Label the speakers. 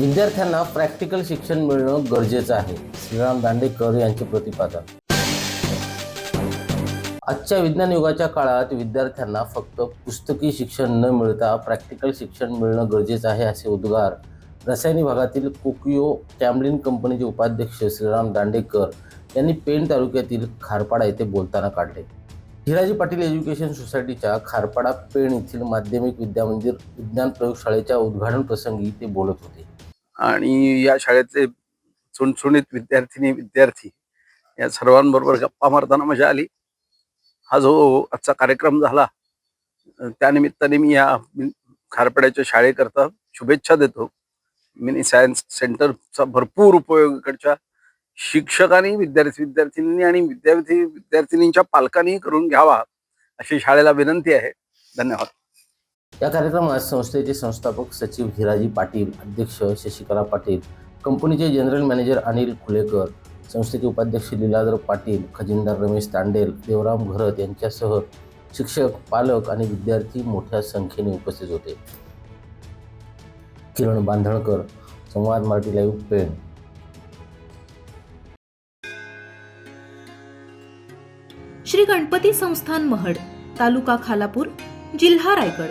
Speaker 1: विद्यार्थ्यांना प्रॅक्टिकल शिक्षण मिळणं गरजेचं आहे. श्रीराम दांडेकर यांचे प्रतिपादन. आजच्या विज्ञान युगाच्या काळात विद्यार्थ्यांना फक्त पुस्तकी शिक्षण न मिळता प्रॅक्टिकल शिक्षण मिळणं गरजेचं आहे असे उद्गार रसायनी भागातील कोकियो कॅमलिन कंपनीचे उपाध्यक्ष श्रीराम दांडेकर यांनी पेण तालुक्यातील खारपाडा येथे बोलताना काढले. हिराजी पाटील एज्युकेशन सोसायटीच्या खारपाडा पेण येथील माध्यमिक विद्यामंदिर विज्ञान प्रयोगशाळेच्या उद्घाटन प्रसंगी ते बोलत होते.
Speaker 2: आणि या शाळेतले चुणचुणीत विद्यार्थिनी विद्यार्थी या सर्वांबरोबर गप्पा मारताना मजा आली. हा जो आजचा कार्यक्रम झाला त्यानिमित्ताने मी या खारपड्याच्या शाळेकरता शुभेच्छा देतो. मिनी सायन्स सेंटरचा भरपूर उपयोग इकडच्या शिक्षकांनी विद्यार्थी विद्यार्थिनी आणि विद्यार्थी विद्यार्थिनींच्या पालकांनी करून घ्यावा अशी शाळेला विनंती आहे. धन्यवाद.
Speaker 1: या कार्यक्रमात संस्थेचे संस्थापक सचिव हिराजी पाटील अध्यक्ष शशिकला पाटील कंपनीचे जनरल मॅनेजर अनिल खुलेकर संस्थेचे उपाध्यक्ष लीलाधर पाटील खजिनदार रमेश तांडेल देवराम घरत यांच्यासह शिक्षक पालक आणि विद्यार्थी मोठ्या संख्येने उपस्थित होते. किरण बांधणकर संवाद मराठी लाईव्ह पेण
Speaker 3: श्री गणपती संस्थान महड तालुका खालापूर जिल्हा रायगड.